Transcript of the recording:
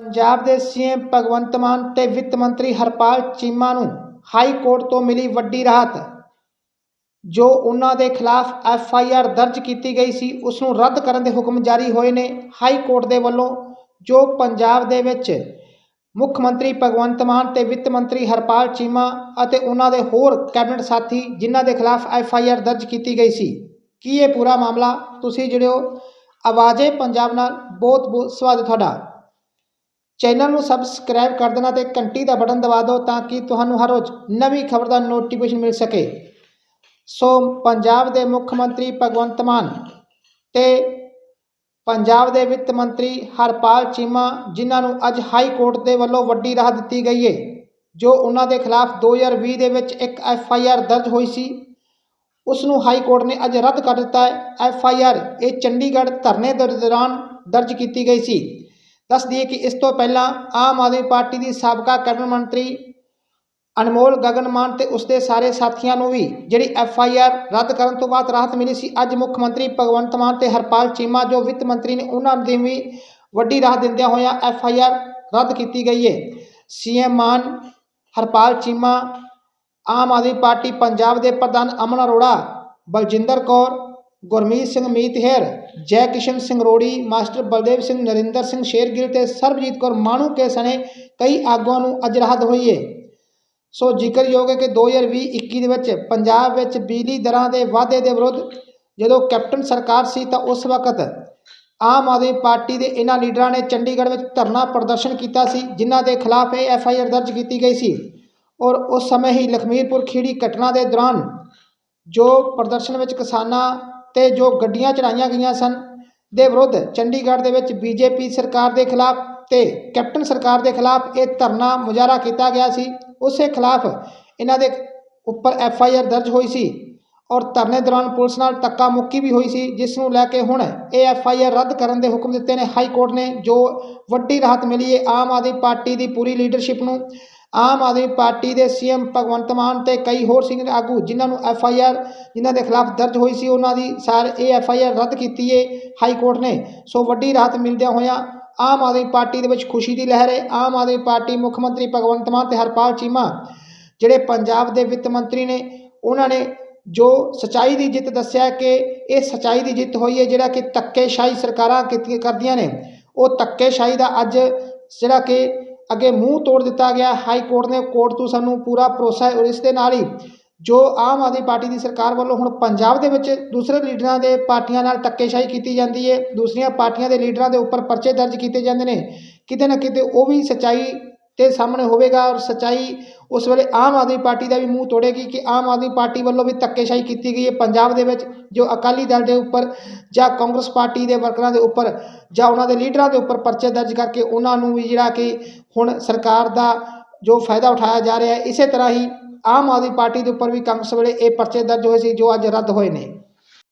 ਪੰਜਾਬ ਦੇ ਸੀਐਮ ਭਗਵੰਤ ਮਾਨ ਤੇ ਵਿੱਤ ਮੰਤਰੀ ਹਰਪਾਲ ਚੀਮਾ ਨੂੰ ਹਾਈ ਕੋਰਟ ਤੋਂ ਮਿਲੀ ਵੱਡੀ ਰਾਹਤ। ਜੋ ਉਹਨਾਂ ਦੇ ਖਿਲਾਫ ਐਫ ਆਈ ਆਰ ਦਰਜ ਕੀਤੀ ਗਈ ਸੀ ਉਸ ਨੂੰ ਰੱਦ ਕਰਨ ਦੇ ਹੁਕਮ ਜਾਰੀ ਹੋਏ ਨੇ। ਹਾਈ ਕੋਰਟ ਦੇ ਵੱਲੋਂ ਜੋ ਪੰਜਾਬ ਦੇ ਵਿੱਚ ਮੁੱਖ ਮੰਤਰੀ ਭਗਵੰਤ ਮਾਨ ਤੇ ਵਿੱਤ ਮੰਤਰੀ ਹਰਪਾਲ ਚੀਮਾ ਅਤੇ ਉਹਨਾਂ ਦੇ ਹੋਰ ਕੈਬਨਿਟ ਸਾਥੀ, ਜਿਨ੍ਹਾਂ ਦੇ ਖਿਲਾਫ ਐਫ ਆਈ ਆਰ ਦਰਜ ਕੀਤੀ ਗਈ ਸੀ। ਕੀ ਇਹ ਪੂਰਾ ਮਾਮਲਾ? ਤੁਸੀਂ ਜਿਹੜੇ ਹੋ ਆਵਾਜ਼ੇ ਪੰਜਾਬ ਨਾਲ। ਬਹੁਤ ਬਹੁਤ ਸਵਾਗਤ ਤੁਹਾਡਾ। ਚੈਨਲ ਨੂੰ ਸਬਸਕ੍ਰਾਈਬ ਕਰ ਦੇਣਾ ਤੇ ਘੰਟੀ ਦਾ ਬਟਨ ਦਬਾ ਦਿਓ ਤਾਂ ਕਿ ਤੁਹਾਨੂੰ ਹਰ ਰੋਜ਼ ਨਵੀਂ ਖਬਰ ਦਾ ਨੋਟੀਫਿਕੇਸ਼ਨ ਮਿਲ ਸਕੇ। ਸੋ ਪੰਜਾਬ ਦੇ ਮੁੱਖ ਮੰਤਰੀ ਭਗਵੰਤ ਮਾਨ ਤੇ ਪੰਜਾਬ ਦੇ ਵਿੱਤ ਮੰਤਰੀ ਹਰਪਾਲ ਚੀਮਾ, ਜਿਨ੍ਹਾਂ ਨੂੰ ਅੱਜ ਹਾਈ ਕੋਰਟ ਦੇ ਵੱਲੋਂ ਵੱਡੀ ਰਾਹਤ ਦਿੱਤੀ ਗਈ ਹੈ ਜੋ ਉਹਨਾਂ ਦੇ ਖਿਲਾਫ 2020 ਦੇ ਵਿੱਚ ਇੱਕ ਐਫ ਆਈ ਆਰ ਦਰਜ ਹੋਈ ਸੀ। ਉਸ ਨੂੰ ਹਾਈ ਕੋਰਟ ਨੇ ਅੱਜ ਰੱਦ ਕਰ ਦਿੱਤਾ ਹੈ। ਐਫ ਆਈ ਆਰ ਇਹ ਚੰਡੀਗੜ੍ਹ ਧਰਨੇ ਦੇ ਦੌਰਾਨ ਦਰਜ ਕੀਤੀ ਗਈ ਸੀ। ਦੱਸ ਦਈਏ ਕਿ ਇਸ ਤੋਂ ਪਹਿਲਾਂ ਆਮ ਆਦਮੀ ਪਾਰਟੀ ਦੀ ਸਾਬਕਾ ਕੈਬਨਿਟ ਮੰਤਰੀ ਅਨਮੋਲ ਗਗਨ ਮਾਨ ਤੇ ਉਸਦੇ ਸਾਰੇ ਸਾਥੀਆਂ ਨੂੰ ਵੀ ਜਿਹੜੀ ਐਫ ਆਈ ਆਰ ਰੱਦ ਕਰਨ ਤੋਂ ਬਾਅਦ ਰਾਹਤ ਮਿਲੀ ਸੀ, ਅੱਜ ਮੁੱਖ ਮੰਤਰੀ ਭਗਵੰਤ ਮਾਨ ਤੇ ਹਰਪਾਲ ਚੀਮਾ ਜੋ ਵਿੱਤ ਮੰਤਰੀ ਨੇ ਉਹਨਾਂ ਦੀ ਵੀ ਵੱਡੀ ਰਾਹਤ ਦਿੰਦਿਆਂ ਹੋਇਆਂ ਐਫ ਆਈ ਆਰ ਰੱਦ ਕੀਤੀ ਗਈ ਹੈ। ਸੀਐਮ ਮਾਨ, ਹਰਪਾਲ ਚੀਮਾ, ਆਮ ਆਦਮੀ ਪਾਰਟੀ ਪੰਜਾਬ ਦੇ ਪ੍ਰਧਾਨ ਅਮਨ ਅਰੋੜਾ, ਬਲਜਿੰਦਰ ਕੌਰ ਗੁਰਮੀਤ ਸਿੰਘ ਮੀਤਹਿਰ ਜੈ ਕਿਸ਼ਨ ਸਿੰਘ ਰੋੜੀ, ਮਾਸਟਰ ਬਲਦੇਵ ਸਿੰਘ ਨਰਿੰਦਰ ਸਿੰਘ ਸ਼ੇਰਗਿੱਲ ਤੇ ਸਰਬਜੀਤ ਕੌਰ ਮਾਣੂ ਕੇ ਸਣੇ ਕਈ ਆਗੂਆਂ ਨੂੰ ਅੱਜ ਰਾਹਤ ਹੋਈ ਹੈ ਸੋ ਜ਼ਿਕਰਯੋਗ ਹੈ ਕਿ 2020-21 ਦੇ ਵਿੱਚ ਪੰਜਾਬ ਵਿੱਚ ਬਿਜਲੀ ਦਰਾਂ ਦੇ ਵਾਧੇ ਦੇ ਵਿਰੁੱਧ ਜਦੋਂ ਕੈਪਟਨ ਸਰਕਾਰ ਸੀ ਤਾਂ ਉਸ ਵਕਤ ਆਮ ਆਦਮੀ ਪਾਰਟੀ ਦੇ ਇਹਨਾਂ ਲੀਡਰਾਂ ਨੇ ਚੰਡੀਗੜ੍ਹ ਵਿੱਚ ਧਰਨਾ ਪ੍ਰਦਰਸ਼ਨ ਕੀਤਾ ਸੀ, ਜਿਨ੍ਹਾਂ ਦੇ ਖਿਲਾਫ ਇਹ ਐਫ ਆਈ ਆਰ ਦਰਜ ਕੀਤੀ ਗਈ ਸੀ। ਔਰ ਉਸ ਸਮੇਂ ਹੀ ਲਖਮੀਰਪੁਰ ਖੀੜੀ ਘਟਨਾ ਦੇ ਦੌਰਾਨ ਜੋ ਪ੍ਰਦਰਸ਼ਨ ਵਿੱਚ ਕਿਸਾਨਾਂ ਤੇ ਜੋ ਗੱਡੀਆਂ ਚੜਾਈਆਂ ਗਈਆਂ ਸਨ, ਦੇ ਵਿਰੁੱਧ ਚੰਡੀਗੜ੍ਹ ਦੇ ਵਿੱਚ ਬੀਜੇਪੀ ਸਰਕਾਰ ਦੇ ਖਿਲਾਫ ਤੇ ਕੈਪਟਨ ਸਰਕਾਰ ਦੇ ਖਿਲਾਫ ਇਹ ਧਰਨਾ ਮੁਜ਼ਾਹਰਾ ਕੀਤਾ ਗਿਆ ਸੀ। ਉਸੇ ਖਿਲਾਫ ਇਹਨਾਂ ਦੇ ਉੱਪਰ ਐਫ ਆਈ ਆਰ ਦਰਜ ਹੋਈ ਸੀ ਔਰ ਧਰਨੇ ਦੌਰਾਨ ਪੁਲਿਸ ਨਾਲ ਧੱਕਾ ਮੁੱਕੀ ਵੀ ਹੋਈ ਸੀ, ਜਿਸ ਨੂੰ ਲੈ ਕੇ ਹੁਣ ਇਹ ਐਫ ਆਈ ਆਰ ਰੱਦ ਕਰਨ ਦੇ ਹੁਕਮ ਦਿੱਤੇ ਨੇ। ਹਾਈ ਕੋਰਟ ਨੇ ਜੋ ਵੱਡੀ ਰਾਹਤ ਮਿਲੀ ਹੈ, ਆਮ ਆਦਮੀ ਪਾਰਟੀ ਦੀ ਪੂਰੀ ਲੀਡਰਸ਼ਿਪ ਨੂੰ ਆਮ ਆਦਮੀ ਪਾਰਟੀ ਦੇ ਸੀਐਮ ਭਗਵੰਤ ਮਾਨ ਤੇ ਕਈ ਹੋਰ ਸੀਨੀਅਰ ਆਗੂ, ਜਿਨ੍ਹਾਂ ਨੂੰ ਐਫ ਆਈ ਆਰ, ਜਿਨ੍ਹਾਂ ਦੇ ਖਿਲਾਫ ਦਰਜ ਹੋਈ ਸੀ, ਉਹਨਾਂ ਦੀ ਸਾਰ ਇਹ ਐਫ ਆਈ ਆਰ ਰੱਦ ਕੀਤੀ ਹੈ ਹਾਈ ਕੋਰਟ ਨੇ। ਸੋ ਵੱਡੀ ਰਾਹਤ ਮਿਲਦਿਆਂ ਹੋਇਆਂ ਆਮ ਆਦਮੀ ਪਾਰਟੀ ਦੇ ਵਿੱਚ ਖੁਸ਼ੀ ਦੀ ਲਹਿਰ ਹੈ ਆਮ ਆਦਮੀ ਪਾਰਟੀ ਮੁੱਖ ਮੰਤਰੀ ਭਗਵੰਤ ਮਾਨ ਤੇ ਹਰਪਾਲ ਚੀਮਾ, ਜਿਹੜੇ ਪੰਜਾਬ ਦੇ ਵਿੱਤ ਮੰਤਰੀ ਨੇ, ਉਹਨਾਂ ਨੇ ਜੋ ਸਚਾਈ ਦੀ ਜਿੱਤ ਦੱਸਿਆ ਕਿ ਇਹ ਸਚਾਈ ਦੀ ਜਿੱਤ ਹੋਈ ਹੈ ਜਿਹੜਾ ਕਿ ਧੱਕੇਸ਼ਾਹੀ ਸਰਕਾਰਾਂ ਕੀਤੀ ਕਰਦੀਆਂ ਨੇ। ਉਹ ਧੱਕੇਸ਼ਾਹੀ ਦਾ ਅੱਜ ਜਿਹੜਾ ਕਿ ਅੱਗੇ ਮੂੰਹ ਤੋੜ ਦਿੱਤਾ ਗਿਆ। ਹਾਈ ਕੋਰਟ ਨੇ ਕੋਰਟ ਤੋਂ ਸਾਨੂੰ ਪੂਰਾ ਭਰੋਸਾ ਹੈ ਔਰ ਇਸ ਦੇ ਨਾਲ ਹੀ ਜੋ ਆਮ ਆਦਮੀ ਪਾਰਟੀ ਦੀ ਸਰਕਾਰ ਵੱਲੋਂ ਹੁਣ ਪੰਜਾਬ ਦੇ ਵਿੱਚ ਦੂਸਰੇ ਲੀਡਰਾਂ ਦੇ ਪਾਰਟੀਆਂ ਨਾਲ ਧੱਕੇਸ਼ਾਹੀ ਕੀਤੀ ਜਾਂਦੀ ਹੈ। ਦੂਸਰੀਆਂ ਪਾਰਟੀਆਂ ਦੇ ਲੀਡਰਾਂ ਦੇ ਉੱਪਰ ਪਰਚੇ ਦਰਜ ਕੀਤੇ ਜਾਂਦੇ ਨੇ। ਕਿਤੇ ਨਾ ਕਿਤੇ ਉਹ ਵੀ ਸੱਚਾਈ ਤੇ ਸਾਹਮਣੇ ਹੋਵੇਗਾ ਔਰ ਸਚਾਈ ਉਸ ਵੇਲੇ ਆਮ ਆਦਮੀ ਪਾਰਟੀ ਦਾ ਵੀ ਮੂੰਹ ਤੋੜੇਗੀ ਕਿ ਆਮ ਆਦਮੀ ਪਾਰਟੀ ਵੱਲੋਂ ਵੀ ਧੱਕੇਸ਼ਾਹੀ ਕੀਤੀ ਗਈ ਹੈ ਪੰਜਾਬ ਦੇ ਵਿੱਚ, ਜੋ ਅਕਾਲੀ ਦਲ ਦੇ ਉੱਪਰ ਜਾਂ ਕਾਂਗਰਸ ਪਾਰਟੀ ਦੇ ਵਰਕਰਾਂ ਦੇ ਉੱਪਰ ਜਾਂ ਉਹਨਾਂ ਦੇ ਲੀਡਰਾਂ ਦੇ ਉੱਪਰ ਪਰਚੇ ਦਰਜ ਕਰਕੇ ਉਹਨਾਂ ਨੂੰ ਵੀ ਜਿਹੜਾ ਕਿ ਹੁਣ ਸਰਕਾਰ ਦਾ ਜੋ ਫਾਇਦਾ ਉਠਾਇਆ ਜਾ ਰਿਹਾ ਹੈ, ਇਸੇ ਤਰ੍ਹਾਂ ਹੀ ਆਮ ਆਦਮੀ ਪਾਰਟੀ ਦੇ ਉੱਪਰ ਵੀ ਕਾਂਗਰਸ ਵੇਲੇ ਇਹ ਪਰਚੇ ਦਰਜ ਹੋਏ ਸੀ ਜੋ ਅੱਜ ਰੱਦ ਹੋਏ ਨੇ।